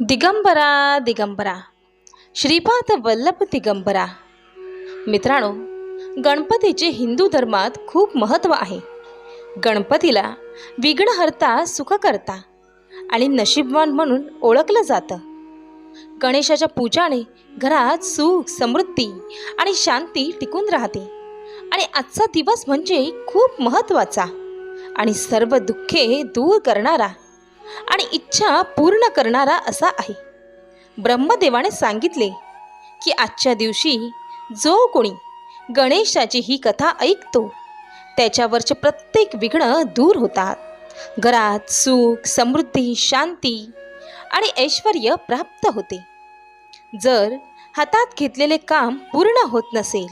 दिगंबरा दिगंबरा. श्रीपाद वल्लभ दिगंबरा. मित्रांनो गणपतीचे हिंदू धर्मात खूप महत्त्व आहे. गणपतीला विघ्नहर्ता सुखकर्ता आणि नशीबवान म्हणून ओळखलं जातं. गणेशाच्या पूजाने घरात सुख समृद्धी आणि शांती टिकून राहते. आणि आजचा दिवस म्हणजे खूप महत्त्वाचा आणि सर्व दुःखे दूर करणारा आणि इच्छा पूर्ण करणारा असा आहे. ब्रह्मदेवाने सांगितले की आजच्या दिवशी जो कोणी गणेशाची ही कथा ऐकतो त्याच्यावरचे प्रत्येक विघ्न दूर होतात. घरात सुख समृद्धी शांती आणि ऐश्वर प्राप्त होते. जर हातात घेतलेले काम पूर्ण होत नसेल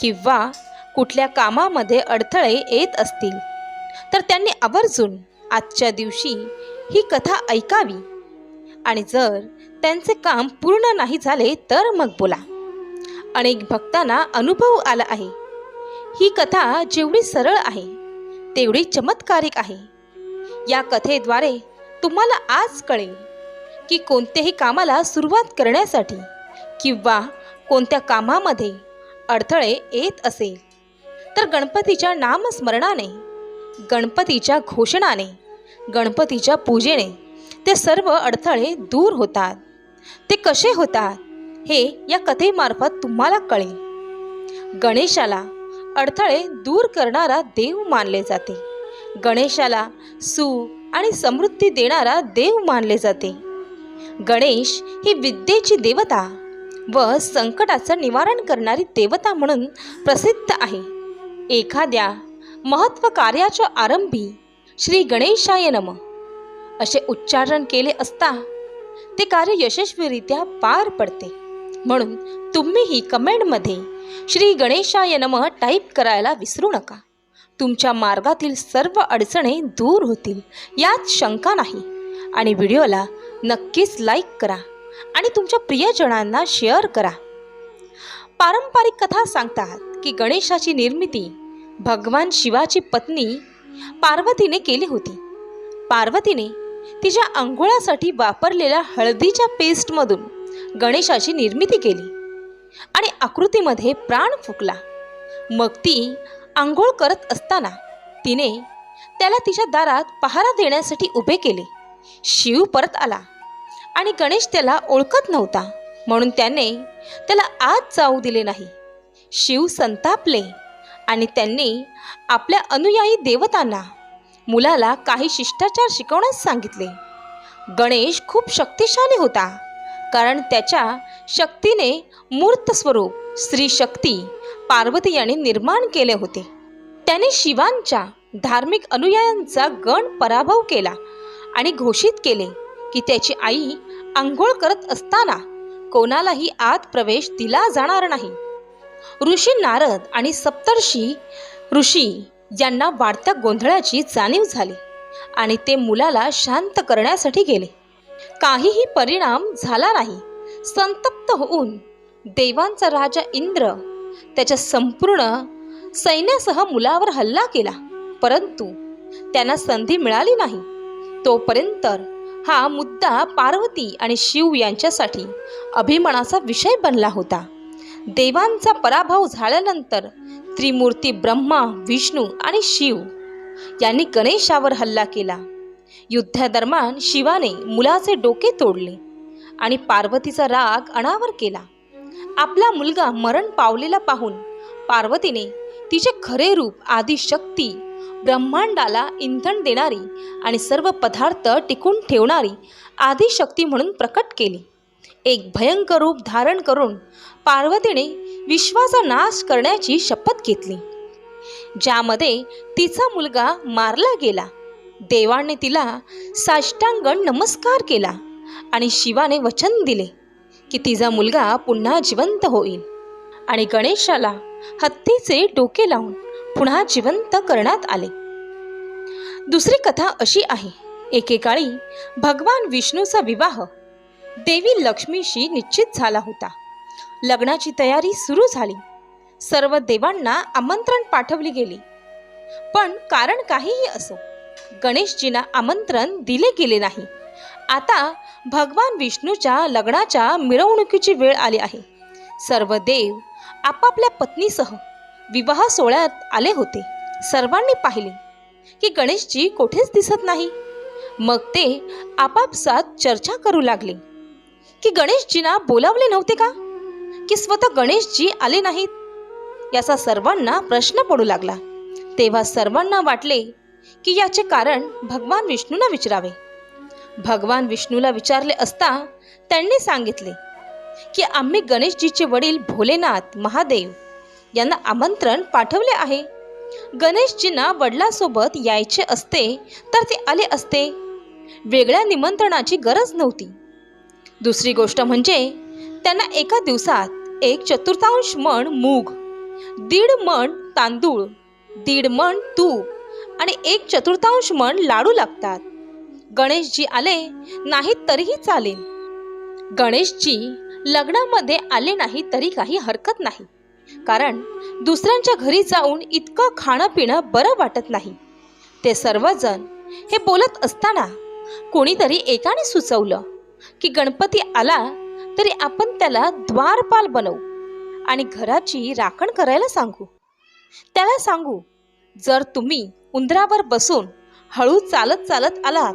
किंवा कुठल्या कामामध्ये अडथळे येत असतील तर त्यांनी आवर्जून आजच्या दिवशी ही कथा ऐकावी. आणि जर त्यांचे काम पूर्ण नाही झाले तर मग बोला. अनेक भक्तांना अनुभव आला आहे. ही कथा जेवढी सरळ आहे तेवढी चमत्कारिक आहे. या कथेद्वारे तुम्हाला आज कळेल की कोणत्याही कामाला सुरुवात करण्यासाठी किंवा कोणत्या कामामध्ये अडथळे येत असेल तर गणपतीच्या नामस्मरणाने गणपतीच्या घोषणाने गणपतीच्या पूजेने. ते सर्व अडथळे दूर होतात. ते कसे होतात हे या कथेमार्फत तुम्हाला कळेल. गणेशाला अडथळे दूर करणारा देव मानले जाते. गणेशाला सुख आणि समृद्धी देणारा देव मानले जाते. गणेश ही विद्येची देवता व संकटाचं निवारण करणारी देवता म्हणून प्रसिद्ध आहे. एखाद्या महत्त्व कार्याच्या आरंभी श्री गणेशाय नम. असे उच्चारण केले असता ते कार्य यशस्वीरित्या पार पडते. म्हणून तुम्हीही कमेंटमध्ये श्री गणेशाय नम टाईप करायला विसरू नका. तुमच्या मार्गातील सर्व अडचणे दूर होतील यात शंका नाही. आणि व्हिडिओला नक्कीच लाईक करा आणि तुमच्या प्रियजनांना शेअर करा. पारंपरिक कथा सांगतात की गणेशाची निर्मिती भगवान शिवाची पत्नी पार्वतीने केली होती. पार्वतीने तिच्या आंघोळासाठी वापरलेल्या हळदीच्या पेस्टमधून गणेशाची निर्मिती केली आणि आकृतीमध्ये प्राण फुकला. मग ती आंघोळ करत असताना तिने त्याला तिच्या दारात पहारा देण्यासाठी उभे केले. शिव परत आला आणि गणेश त्याला ओळखत नव्हता म्हणून त्याने त्याला आत जाऊ दिले नाही. शिव संतापले आणि त्यांनी आपल्या अनुयायी देवतांना मुलाला काही शिष्टाचार शिकवण्यास सांगितले. गणेश खूप शक्तिशाली होता कारण त्याच्या शक्तीने मूर्त स्वरूप स्त्री शक्ती पार्वती यांनी निर्माण केले होते. त्याने शिवांच्या धार्मिक अनुयायांचा गण पराभव केला आणि घोषित केले की त्याची आई आंघोळ करत असताना कोणालाही आत प्रवेश दिला जाणार नाही. ऋषी नारद आणि सप्तर्षी ऋषी यांना वाढत्या गोंधळाची जाणीव झाली आणि ते मुलाला शांत करण्यासाठी गेले. काहीही परिणाम झाला नाही. संतप्त होऊन देवांचा राजा इंद्र त्याच्या संपूर्ण सैन्यासह मुलावर हल्ला केला. परंतु त्यांना संधी मिळाली नाही. तोपर्यंत हा मुद्दा पार्वती आणि शिव यांच्यासाठी अभिमानाचा विषय बनला होता. देवांचा पराभव झाल्यानंतर त्रिमूर्ती ब्रह्मा विष्णू आणि शिव यांनी गणेशावर हल्ला केला. युद्धादरम्यान शिवाने मुलाचे डोके तोडले आणि पार्वतीचा राग अनावर केला. आपला मुलगा मरण पावलेला पाहून पार्वतीने तिचे खरे रूप आदिशक्ती ब्रह्मांडाला इंधन देणारी आणि सर्व पदार्थ टिकून ठेवणारी आदिशक्ती म्हणून प्रकट केली. एक भयंकर रूप धारण करून पार्वतीने विश्वाचा नाश करण्याची शपथ घेतली. ज्यामध्ये तिचा मुलगा मारला गेला. देवाने तिला साष्टांगण नमस्कार केला आणि शिवाने वचन दिले की तिचा मुलगा पुन्हा जिवंत होईल आणि गणेशाला हत्तीचे डोके लावून पुन्हा जिवंत करण्यात आले. दुसरी कथा अशी आहे. एकेकाळी भगवान विष्णूचा विवाह देवी लक्ष्मीशी निश्चित झाला होता. लग्नाची तयारी सुरू झाली. सर्व देवांना आमंत्रण पाठवली गेली. पण कारण काहीही असो गणेशजींना आमंत्रण दिले गेले नाही. आता भगवान विष्णूच्या लग्नाच्या मिरवणुकीची वेळ आली आहे. सर्व देव आपापल्या पत्नीसह विवाह सोहळ्यात आले होते. सर्वांनी पाहिले की गणेशजी कोठेच दिसत नाही. मग ते आपापसात चर्चा करू लागले. की गणेशजींना बोलावले नव्हते का? की स्वतः गणेशजी आले नाहीत? याचा सर्वांना प्रश्न पडू लागला. तेव्हा सर्वांना वाटले की याचे कारण भगवान विष्णूंना विचारावे. भगवान विष्णूला विचारले असता त्यांनी सांगितले की आम्ही गणेशजीचे वडील भोलेनाथ महादेव यांना आमंत्रण पाठवले आहे. गणेशजींना वडिलांसोबत यायचे असते तर ते आले असते. वेगळ्या निमंत्रणाची गरज नव्हती. दुसरी गोष्ट म्हणजे त्यांना एका दिवसात एक चतुर्थांश मण मूग दीड मण तांदूळ दीड मण तूप आणि एक चतुर्थांश मण लाडू लागतात. गणेशजी आले नाहीत तरीही चालेल. गणेशजी लग्नामध्ये आले नाही तरी काही हरकत नाही. कारण दुसऱ्यांच्या घरी जाऊन इतकं खाणं पिणं बरं वाटत नाही. ते सर्वजण हे बोलत असताना कोणीतरी एकाने सुचवलं की गणपती आला तरी आपण त्याला द्वारपाल बनवू आणि घराची राखण करायला सांगू. त्याला सांगू जर तुम्ही उंदरावर बसून हळू चालत चालत आलात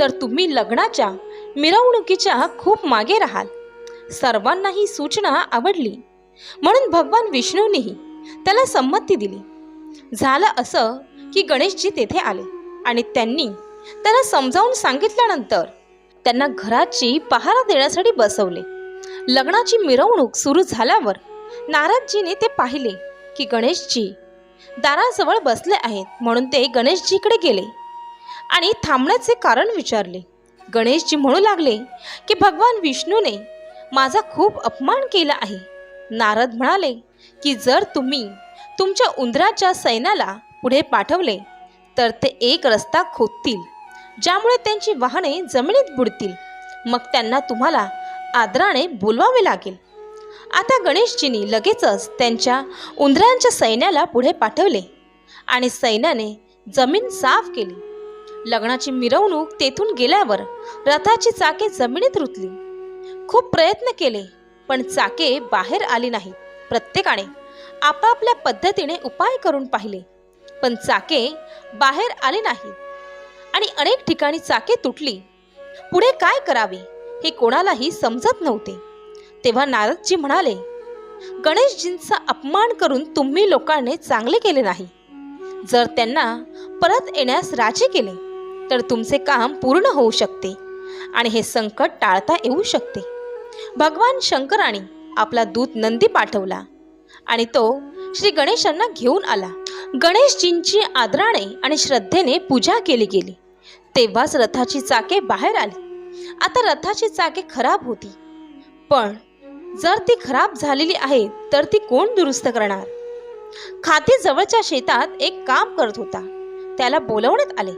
तर तुम्ही लग्नाच्या मिरवणुकीच्या खूप मागे राहाल. सर्वांना ही सूचना आवडली. म्हणून भगवान विष्णूंनीही त्याला संमती दिली. झालं असं की गणेशजी तेथे आले आणि त्यांनी त्याला समजावून सांगितल्यानंतर त्यांना घराची पहारा देण्यासाठी बसवले. लग्नाची मिरवणूक सुरू झाल्यावर नारदजीने ते पाहिले की गणेशजी दाराजवळ बसले आहेत म्हणून ते गणेशजीकडे गेले आणि थांबण्याचे कारण विचारले. गणेशजी म्हणू लागले की भगवान विष्णूने माझा खूप अपमान केला आहे. नारद म्हणाले की जर तुम्ही तुमच्या उंदराच्या सैन्याला पुढे पाठवले तर ते एक रस्ता खोदतील. ज्यामुळे त्यांची वाहने जमिनीत बुडतील. मग त्यांना तुम्हाला आदराने बोलवावे लागेल. आता गणेशजींनी लगेचच त्यांच्या उंदरांच्या सैन्याला पुढे पाठवले आणि सैन्याने जमीन साफ केली. लग्नाची मिरवणूक तेथून गेल्यावर रथाची चाके जमिनीत रुतली. खूप प्रयत्न केले पण चाके बाहेर आली नाही. प्रत्येकाने आपापल्या पद्धतीने उपाय करून पाहिले पण चाके बाहेर आले नाहीत. आणि अनेक ठिकाणी चाके तुटली. पुढे काय करावे हे कोणालाही समजत नव्हते. तेव्हा नारदजी म्हणाले गणेशजींचा अपमान करून तुम्ही लोकांनी चांगले केले नाही. जर त्यांना परत येण्यास राजी केले तर तुमचे काम पूर्ण होऊ शकते आणि हे संकट टाळता येऊ शकते. भगवान शंकराने आपला दूत नंदी पाठवला आणि तो श्री गणेशांना घेऊन आला. गणेशजींची आदराने आणि श्रद्धेने पूजा केली गेली. तेव्हाच रथाची चाके बाहेर आली. आता रथाची चाके खराब होती. पण जर ती खराब झालेली आहे तर ती कोण दुरुस्त करणार? खाती जवळच्या शेतात एक काम करत होता. त्याला बोलवण्यात आले.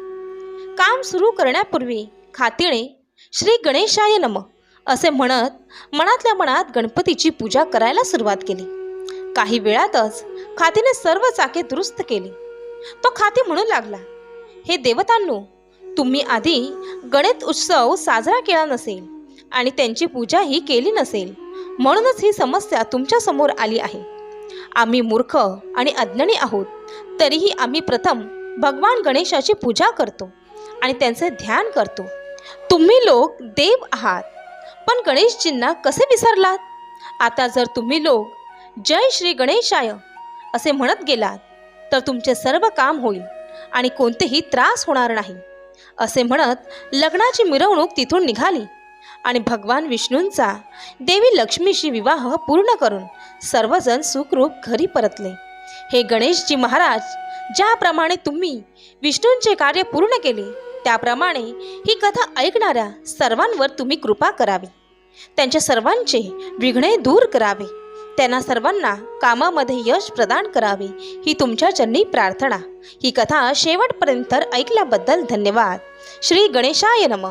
काम सुरू करण्यापूर्वी खातीने श्री गणेशाय नम असे म्हणत मनातल्या मनात गणपतीची पूजा करायला सुरुवात केली. काही वेळातच खातीने सर्व चाके दुरुस्त केली. तो खाती म्हणू लागला हे देवतांनो तुम्ही आधी गणेश उत्सव साजरा केला नसेल आणि त्यांची पूजाही केली नसेल म्हणूनच ही समस्या तुमच्यासमोर आली आहे. आम्ही मूर्ख आणि अज्ञानी आहोत तरीही आम्ही प्रथम भगवान गणेशाची पूजा करतो आणि त्यांचे ध्यान करतो. तुम्ही लोक देव आहात पण गणेशजींना कसे विसरलात? आता जर तुम्ही लोक जय श्री गणेशाय असे म्हणत गेलात तर तुमचे सर्व काम होईल आणि कोणतेही त्रास होणार नाही. असे म्हणत लग्नाची मिरवणूक तिथून निघाली. आणि भगवान विष्णूंचा देवी लक्ष्मीशी विवाह पूर्ण करून सर्वजण सुखरूप घरी परतले. हे गणेशजी महाराज ज्याप्रमाणे तुम्ही विष्णूंचे कार्य पूर्ण केले त्याप्रमाणे ही कथा ऐकणाऱ्या सर्वांवर तुम्ही कृपा करावी. त्यांच्या सर्वांचे विघ्ने दूर करावे. त्यांना सर्वांना कामामध्ये यश प्रदान करावे. ही तुमच्या चरणी प्रार्थना. ही कथा शेवटपर्यंत ऐकल्याबद्दल धन्यवाद. श्री गणेशाय नमः.